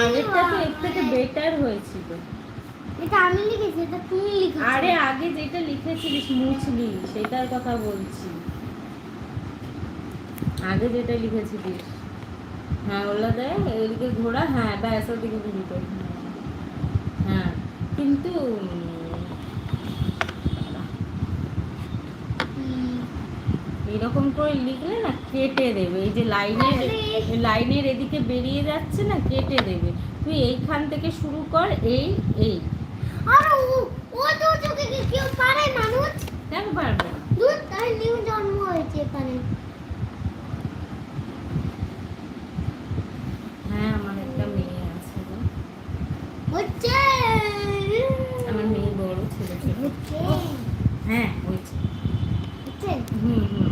আগেরটা তো এর থেকে বেটার হয়েছিল। এটা আমি লিখেছি এটা তুমি লিখেছো আরে আগে যেটা লিখেছিলিস মুছলি সেটার কথা বলছি। আগে যেটা লিখেছিলিস। হ্যাঁ ওলা দেয় এদিকে ঘোড়া হ্যাঁ ব্যাস ওদিকে ঘুরি। হ্যাঁ কিন্তু করে লিখলে না কেটে দেবে। এই যে লাইনের লাইনের এদিকে বেরিয়ে যাচ্ছে না কেটে দেবে। তুই এইখান থেকে শুরু কর এই এই। কেন পারবে নিউ জন্ম হয়েছে এখানে। হ্যাঁ আমার একটা মেয়ে আছে। হচ্ছে। আমার মেয়ে বড় ছেলে। হ্যাঁ হয়েছে। হুম হুম।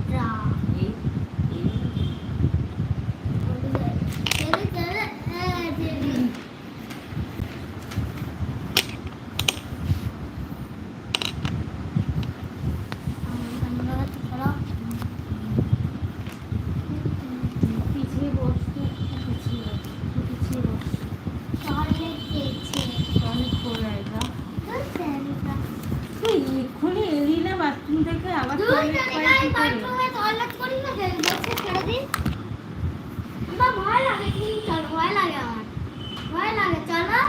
থেকে আবার কি করে? ভয় লাগে চলো ভয় লাগে আমার। ভয় লাগে চলো।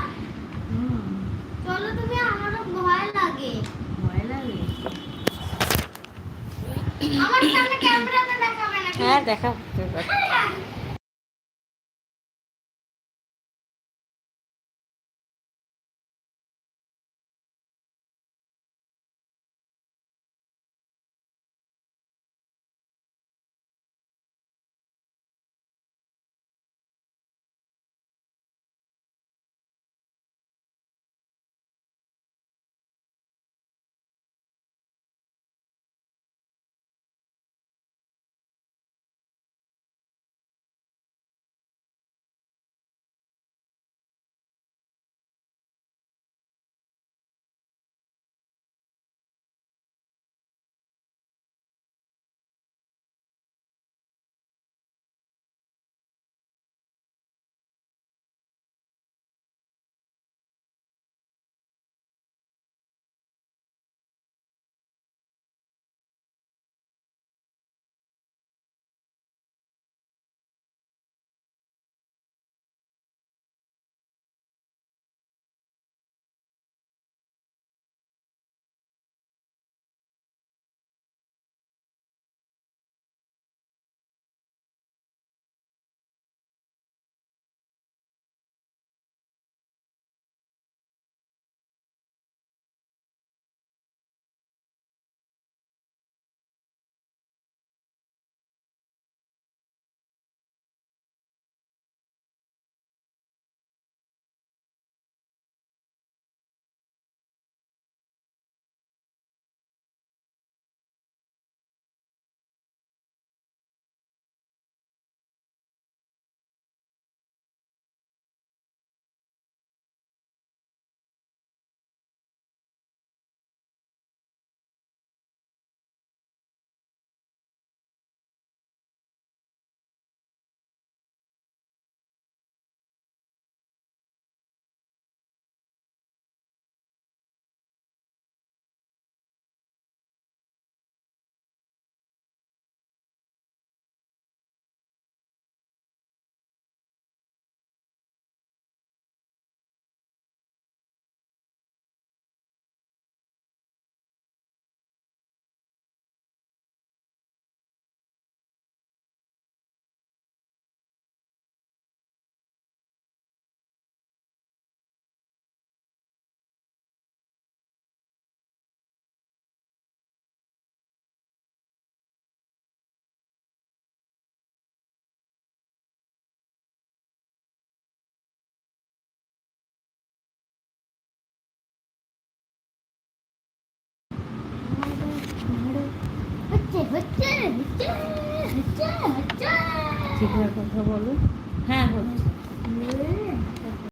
চলো তুমি আমারও ভয় লাগে। ভয় লাগে। আমার সামনে ক্যামেরাতে দেখাবে না হ্যাঁ দেখা ঠিকঠাক কথা বলো। হ্যাঁ হচ্ছে হুম।